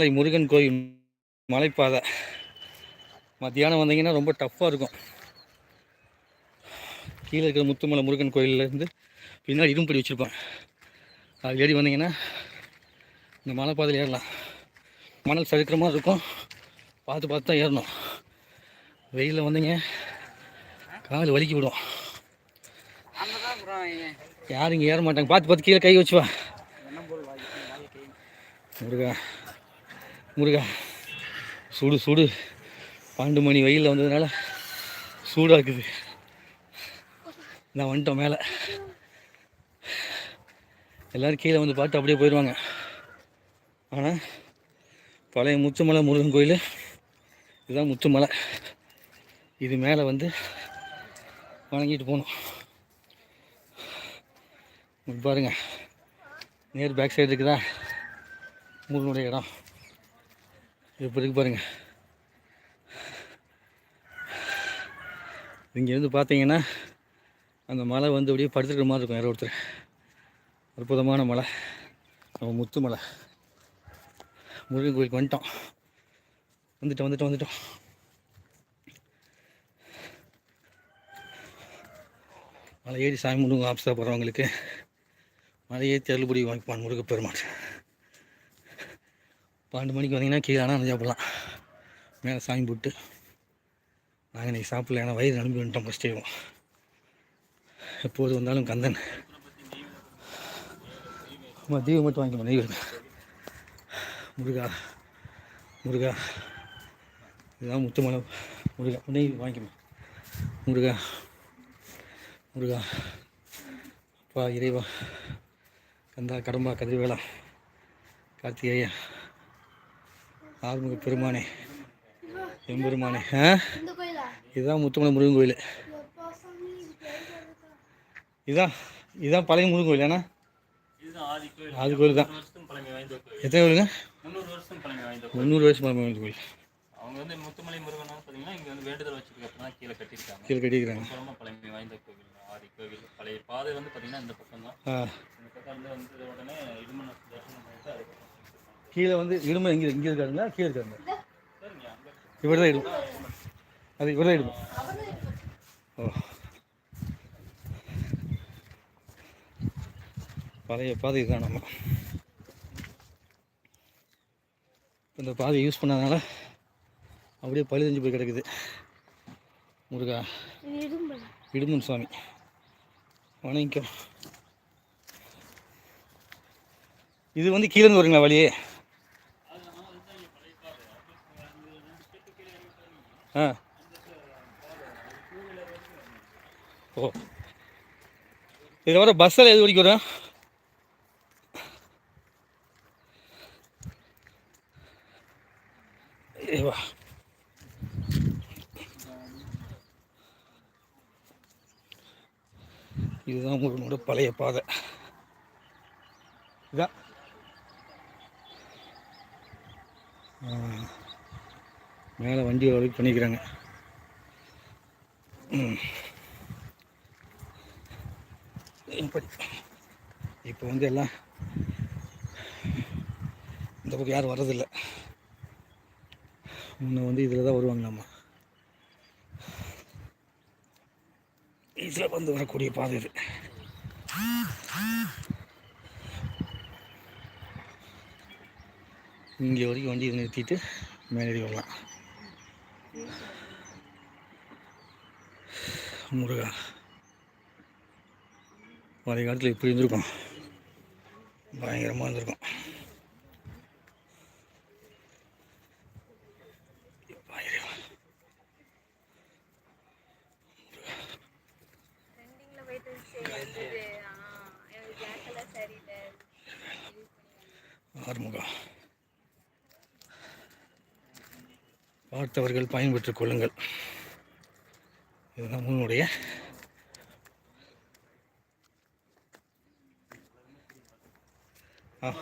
மலை முருகன் கோயில் மலைப்பாதை. மத்தியானம் வந்தீங்கன்னா ரொம்ப டஃப்பாக இருக்கும். கீழே இருக்கிற முத்துமலை முருகன் கோயில்லேருந்து பின்னாடி இரும்படி வச்சுருப்பேன். அது ஏறி வந்தீங்கன்னா இந்த மலைப்பாதையில் ஏறலாம். மணல் சறுக்கிற மாதிரி இருக்கும். பார்த்து பார்த்து தான் ஏறணும். வெயிலில் வந்தீங்க கால் வலிக்கி விடும். யாரும் இங்கே ஏற மாட்டாங்க. பார்த்து பார்த்து கீழே கை வச்சுவா. முருகா முருகா சூடு சூடு. பன்னெண்டு மணி வெயிலில் வந்ததுனால சூடாக இருக்குது. நான் வந்துட்டோம் மேலே. எல்லோரும் கீழே வந்து பார்த்து அப்படியே போயிடுவாங்க ஆனால் பழைய முத்துமலை முருகன் கோயில் இதுதான் முத்துமலை. இது மேலே வந்து வணங்கிட்டு போகணும் பாருங்கள் பாருங்க. நேர் பேக் சைடு இருக்குதா? முருகனுடைய இடம். இப்போ இருக்கு பாருங்கள் இங்கேருந்து பார்த்தீங்கன்னா அந்த மலை வந்து அப்படியே படுத்துக்கிற மாதிரி இருக்கும் யாரோ ஒருத்தர். அற்புதமான மலை. நம்ம முத்து மலை. முருகன் கோயிலுக்கு வந்துட்டோம். வந்துட்டோம் வந்துட்டோம் வந்துட்டோம். மலை ஏறி சாமி முருகன் ஆப்ஸாக போகிறவங்களுக்கு மலை ஏறி தள்ளுபடி வாங்கிப்பான் முருக பன்னெண்டு மணிக்கு வந்தீங்கன்னா கீழே ஆனால் சாப்பிட்லாம் மேலே சாமி போட்டு. நாங்கள் இன்றைக்கி சாப்பிடல ஏன்னா வயிறு அனுப்பி வந்துட்டோம் ஃபஸ்ட்டே எப்போது வந்தாலும் கந்தன். ஆமாம் தீபம் மட்டும் வாங்கிக்கோ நெய் முருகா முருகா. இதுதான் முத்துமலை முருகா நெய் வாங்கிக்கணும் முருகா முருகா. அப்பா இறைவா. கந்தா கடம்பா கதிர்வேலா. கார்த்திகேயா. ஆறுமுக பெருமானே எம்பெருமானே ஆ? இந்த கோயிலா? இதுதான் முத்துமலை முருகன் கோயில். எப்பா சாமி இது பேர் வருதா? இதான் இதுதான் பழைய முருகன் கோயில் ஏன்னா? இதுதான் ஆதி கோயில். அது கோயில் தான். வருஷத்தும் பழமை வாய்ந்த கோயில். எத்தனை கோயிலுங்க? முந்நூறு வருஷம் பழமை வாய்ந்த கோயில். முந்நூறு வருஷம் பழமை வாய்ந்த கோயில். அவங்க வந்து முத்துமலை முருகன் பார்த்தீங்கன்னா இங்க வந்து வேண்டுதல் வச்சதுக்கு அப்புறம் தான் கீழே கட்டியிருக்காங்க. கீழே கட்டிக்கிறாங்க ரொம்ப ரொம்ப பழமை வாய்ந்த கோவில் ஆதி கோவில் பழைய பாதை வந்து பார்த்தீங்கன்னா இந்த பக்கம் தான். இந்த பக்கம் வந்து வந்து உடனே இடுமன தரிசனம் பண்ணிட்டு அதுக்கப்புறம் கீழே வந்து இடுமை எங்கே இங்கே இருக்காருங்களா? கீழே இருக்காருங்க. இவர் தான் இடுமை அது இவர் தான் இடுமை ஓ. பழைய பாதை இதுதான் நம்ம. இந்த பாதையை யூஸ் பண்ணாதனால அப்படியே பழுதஞ்சு போய் கிடக்குது. முருகா. இடுமன் சுவாமி. வணக்கம் இது வந்து கீழே வருங்களா வழியே? ஆ. ஓ. இதை வர பஸ்ஸில் எது வரைக்கும் வரும்? ஏவா இதுதான் உங்களோட பழைய பாதை. இதான். மேலே வண்டி அளவுக்கு பண்ணிக்கிறாங்க. இப்போ வந்து எல்லாம் இந்த பக்கம் யாரும் வர்றதில்லை. முன்ன வந்து இதில் தான் வருவாங்களாம்மா இதில் வந்து வரக்கூடிய பாதை இது. இங்கே வரைக்கும் வண்டியை நிறுத்திட்டு மேலே வரலாம். முருகா பழைய காலத்தில் இப்படி இருந்திருக்கும். பயங்கரமாக இருந்திருக்கும். எப்பா பார்த்தவர்கள் பயன்பெற்றுக் கொள்ளுங்கள். இதுதான் உன்னுடைய விஷயம்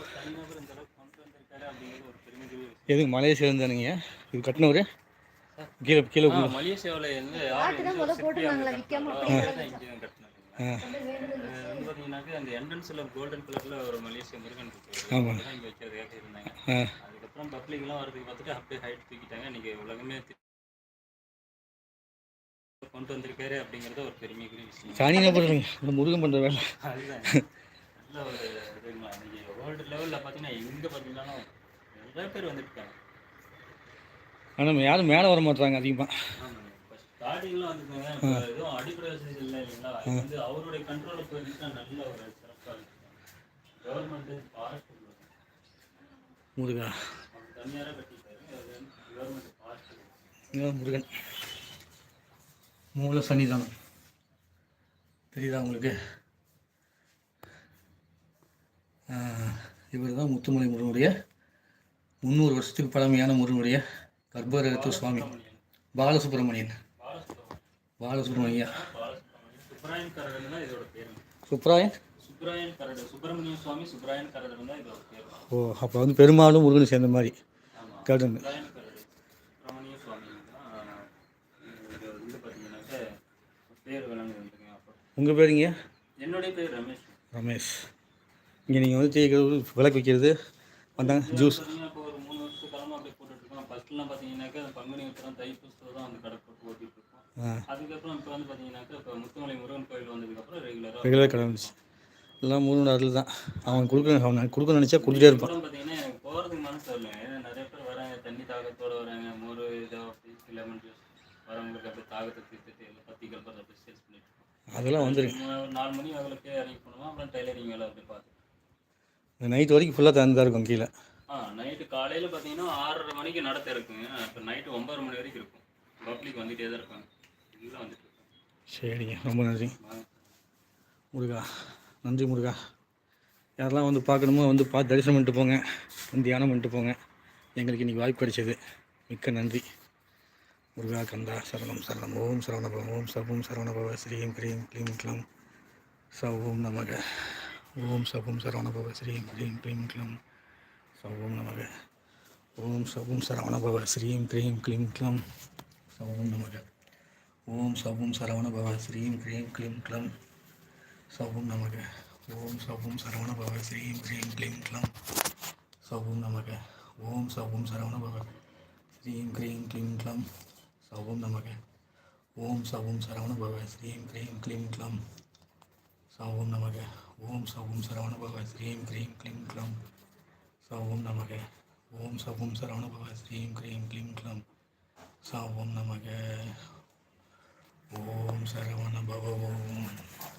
எதுக்கு மலேசியா தானுங்க? இது கட்டினவர்? கீழே கீழே மலேசியாவுல அந்த என்ட்ரன்ஸில் கோல்டன் கலரில் ஒரு மலேசியா முருகன் ஆமாம். வைக்கிறதுக்காக இருந்தாங்க. அதுக்கப்புறம் பப்ளிக்லாம் வரதுக்கு பார்த்துட்டு அப்படியே ஹைட் தூக்கிட்டாங்க. இன்னைக்கு உலகமே கொண்டு வந்திருக்காரு அப்படிங்கிறது ஒரு பெருமைக்குரிய விஷயம். என்ன பண்ணுறீங்க இந்த முருகன் பண்ணுற வேலை. அதுதான். நல்ல ஒரு இதுங்களா. இன்னைக்கு வேர்ல்டு லெவலில் பார்த்தீங்கன்னா எங்கே பார்த்தீங்கன்னாலும் நிறைய பேர் வந்துருக்காங்க. ஆனால் யாரும் மேலே வர மாட்றாங்க அதிகமாக ஸ்டார்டிங்லாம் வந்துருக்காங்க. எதுவும் அடிப்படை வசதி இல்லை இல்லைங்களா? வந்து அவருடைய கண்ட்ரோலில் போயிருந்துச்சுன்னா நல்ல ஒரு சிறப்பாக இருக்கும். Government forest Muruga. முருகன். மூல சன்னிதானம். தெரியுதா உங்களுக்கு? இவர் தான் முத்துமலை முருகனுடைய முந்நூறு வருஷத்துக்கு பழமையான முருகனுடைய கர்ப்பரகத்து சுவாமி. பாலசுப்ரமணியன். பாலசுப்ரமணியா? சுப்ராயன் சுப்ராயன் கரடு சுப்பிரமணிய சுவாமி சுப்ராயன் கரடன் தான் இதோட பேர் ஓ அப்போ வந்து பெருமாளும் முருகனும் சேர்ந்த மாதிரி. கடன் சுப்ராயன் கரடு சுப்பிரமணிய சுவாமி தான் இது வந்து பார்த்தீங்கன்னாக்க பேர் விளங்குதுங்க அப்போ. உங்கள் பேருங்க? என்னுடைய பேர் ரமேஷ். ரமேஷ். இங்கே நீங்கள் வந்து டீ விளக்கு வைக்கிறது வந்தாங்க ஜூஸ். இப்போ ஒரு மூணு வருஷத்துக்கு காலமாக அப்படியே போட்டுட்டு இருக்கோம். ஃபர்ஸ்ட்லாம் பார்த்தீங்கன்னாக்கா பங்குனி உத்திரம் தைப்பூசத்தில் தான் அந்த கடை போட்டு ஓட்டிட்டு இருக்கோம். அதுக்கப்புறம் இப்போ வந்து பார்த்தீங்கன்னாக்கா இப்போ முத்துமலை முருகன் கோயில் வந்ததுக்கப்புறம் ரெகுலராக ரெகுலர் கடை வந்துச்சு. எல்லாம் முருகன் அருள் தான். அவன் கொடுக்க அவன் கொடுக்க நினச்சா கொடுத்துட்டே இருப்பான். போகிறதுக்கு மனசு வரல. ஏன்னா நிறைய பேர் வராங்க தண்ணி தாகத்தோட வராங்க மோர் இதோ லெமன் ஜூஸ் வரவங்களுக்கு அப்படியே தாகத்தை தீர்த்துட்டு இல்லை பத்தி கல்பர் அப்படியே சேல்ஸ் பண்ணிட்டு. அதெல்லாம் வந்துருக்கு. மூணு- ஒரு நாலு மணி அவங்களுக்கு இறங்கி போனோம் அப்புறம் டைலரிங் வேலை அப்படி பார்த்து நைட் வரைக்கும் ஃபுல்லாக திறந்து தான் இருக்கும் கீழே. ஆ நைட்டு காலையில் பார்த்தீங்கன்னா ஆறரை மணிக்கு நடத்த இருக்குங்க இப்போ நைட்டு ஒன்பது மணி வரைக்கும் இருக்கும். பப்ளிக் வந்துகிட்டே தான் இருப்பாங்க. எல்லாம் வந்துட்டு சரிங்க ரொம்ப நன்றி. வாங்க. முருகா நன்றி முருகா. யாரெல்லாம் வந்து பார்க்கணுமோ வந்து பார்த்து தரிசனம் பண்ணிட்டு போங்க. வந்து தியானம் பண்ணிட்டு போங்க. எங்களுக்கு இன்றைக்கி வாய்ப்பு கிடைச்சது. மிக்க நன்றி. முருகா கந்தா சரணம் சரணம். ஓம் சரவணபவம் ஓம் சர்வம் சரவணபவ. ஸ்ரீம் கிரீம் க்ளீம் க்ளம். சௌம் நமக. ஓம் சபும் சரவணபவ. ஸ்ரீம் கிரீம் க்ளீம் க்ளம். சௌம் நமக. ஓம் சவும் சரவணபவ. ஸ்ரீம் கிரீம் க்ளீம் க்ளம். சௌம் நமக. ஓம் சவும் சரவணபவ. ஸ்ரீம் கிரீம் க்ளீம் க்ளம். சவும் நமக்கு ஓம் சவும் சரவணபவ ஸ்ரீம் ஸ்ரீம் க்ளீம் க்ளம். சவும் நமக்கு ஓம் சவும் சரவணபவ ஸ்ரீம் க்ரீம் க்ளீம் க்ளம். சவும் நமக்கு ஓம் சவும் சரவணபவ ஸ்ரீம் க்ரீம் க்ளீம் க்ளம். சவும் நமக்கு ஓம் சவும் சரவணபவ ஸ்ரீம் க்ரீம் க்ளீம் க்ளம். சவும் நமக்கு ஓம் சவும் சரவணபவ ஸ்ரீம் க்ரீம் க்ளீம் க்ளம். சவும் நமக்கு ஓம் சரவண பவ. ஓம்